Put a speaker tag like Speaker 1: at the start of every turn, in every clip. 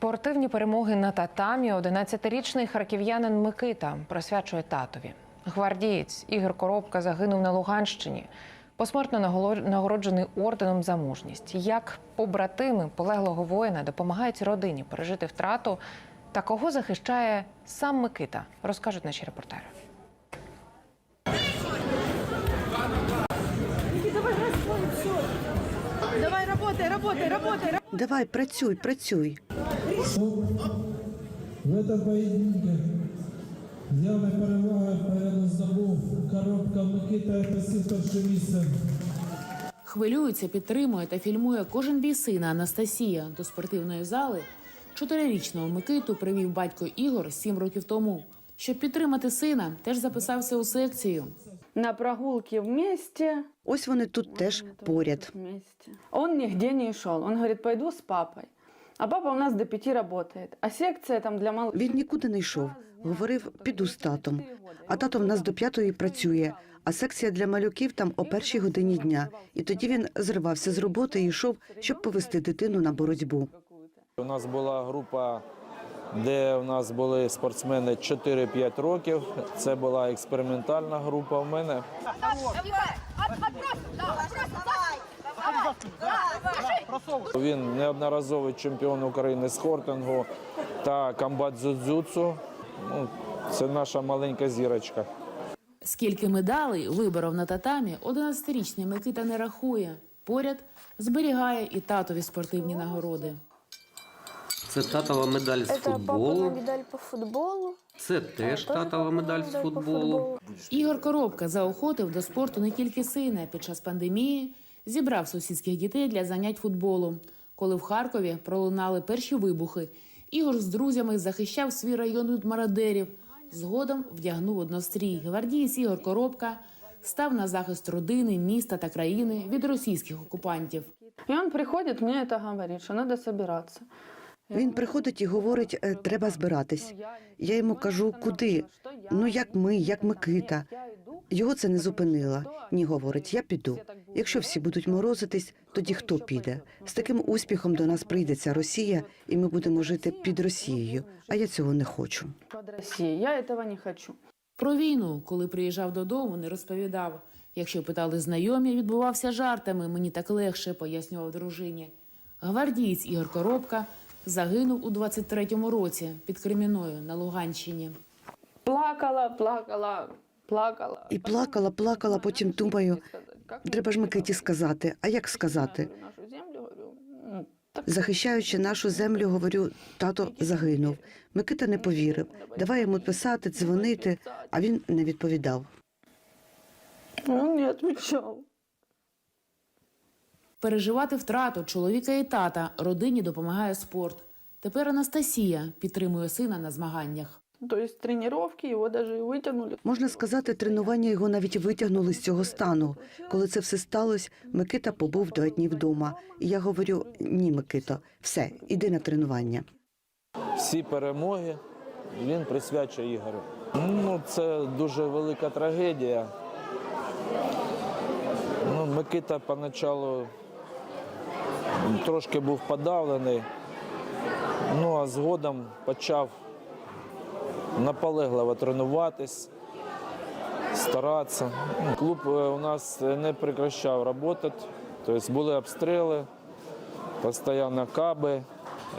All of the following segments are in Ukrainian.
Speaker 1: Спортивні перемоги на татамі 11-річний харків'янин Микита присвячує татові. Гвардієць Ігор Коробка загинув на Луганщині. Посмертно нагороджений орденом за мужність. Як побратими полеглого воїна допомагають родині пережити втрату та кого захищає сам Микита, розкажуть наші репортери.
Speaker 2: Давай, работай, работай, работай.
Speaker 3: Давай, працюй, працюй.
Speaker 4: В этом поєдинку явна перевага перед здобув коробка Микита посів перше місце.
Speaker 5: Хвилюється, підтримує та фільмує кожен бій сина Анастасія. До спортивної зали чотирирічного Микиту привів батько Ігор сім років тому. Щоб підтримати сина, теж записався у секцію.
Speaker 2: На прогулке вместе.
Speaker 3: Ось вони тут теж поряд.
Speaker 2: Он нигде не шел. Он говорит, пойду с папой. А папа у нас до пяти работает. А секция там для мал...
Speaker 3: Він нікуди не йшов. Говорив, піду з татом. А тато в нас до п'ятої працює, а секція для малюків там о першій годині дня. І тоді він зривався з роботи і йшов, щоб повести дитину на боротьбу.
Speaker 6: У нас була група, де у нас були спортсмени 4-5 років. Це була експериментальна група в мене. Він неодноразовий чемпіон України з хортингу та комбат дзюдзюцу. Ну, це наша маленька зірочка.
Speaker 5: Скільки медалей виборов на татамі, 11-річний Микита не рахує. Поряд зберігає і татові спортивні нагороди.
Speaker 7: Це татова медаль з футболу.
Speaker 8: медаль по футболу.
Speaker 7: Це теж татова медаль з футболу.
Speaker 5: Ігор Коробка заохотив до спорту не тільки сина. Під час пандемії зібрав сусідських дітей для занять футболом. Коли в Харкові пролунали перші вибухи, Ігор з друзями захищав свій район від мародерів. Згодом вдягнув однострій. Гвардієць Ігор Коробка став на захист родини, міста та країни від російських окупантів.
Speaker 2: І він приходить, мені это говорить, що надо собираться.
Speaker 3: Він приходить і говорить, «Е, треба збиратись. Я йому кажу, куди? Ну як ми, як Микита. Його це не зупинило. Ні, говорить, я піду. Якщо всі будуть морозитись, тоді хто піде? З таким успіхом до нас прийдеться Росія, і ми будемо жити під Росією. А я цього не хочу.
Speaker 2: Я этого не хочу.
Speaker 5: Про війну, коли приїжджав додому, не розповідав. Якщо питали знайомі, відбувався жартами. Мені так легше, пояснював дружині. Гвардієць Ігор Коробка загинув у 23-му році під Креміною на Луганщині.
Speaker 2: Плакала, плакала, плакала.
Speaker 3: І плакала, плакала, потім думаю, треба ж Микиті сказати. А як сказати?
Speaker 2: Ну,
Speaker 3: Захищаючи нашу землю, говорю, тато загинув. Микита не повірив. Давай йому писати, дзвонити, а він не відповідав.
Speaker 2: он не отвечал.
Speaker 5: Переживати втрату чоловіка і тата родині допомагає спорт. Тепер Анастасія підтримує сина на змаганнях.
Speaker 2: То есть тренировки его даже и вытянули.
Speaker 3: Можна сказати, тренування його навіть витягнули з цього стану. Коли це все сталося, Микита побув два дні вдома. І я говорю: ні, Микито, все, іди на тренування.
Speaker 6: Всі перемоги він присвячує Ігорю. Ну, це дуже велика трагедія. Ну, Микита поначалу трошки був подавлений, ну а згодом почав наполегливо тренуватись, старатися. Клуб е, у нас не прекращав працювати, тобто були обстріли, постійно каби.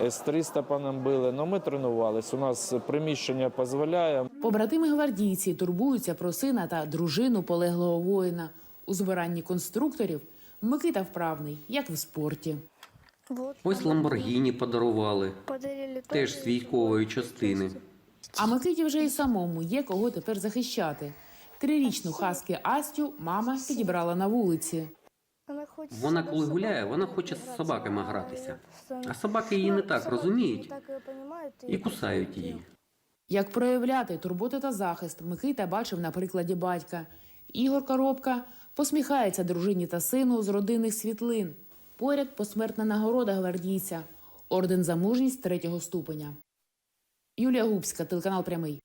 Speaker 6: С-300 по нам били, але ми тренувалися. У нас приміщення дозволяє.
Speaker 5: Побратими гвардійці турбуються про сина та дружину полеглого воїна. У збиранні конструкторів Микита вправний, як в спорті.
Speaker 7: Ось Ламборгіні подарували. Теж з військової частини.
Speaker 5: А Микиті вже й самому є кого тепер захищати. Трирічну хаски Астю мама підібрала на вулиці.
Speaker 8: Вона,
Speaker 7: коли гуляє, вона хоче з собаками гратися. А собаки її не так розуміють
Speaker 8: і
Speaker 7: і кусають її.
Speaker 5: Як проявляти турботу та захист, Микита бачив на прикладі батька. Ігор Коробка посміхається дружині та сину з родинних світлин. Поряд посмертна нагорода гвардійця, орден за мужність третього ступеня. Юлія Губська, телеканал Прямий.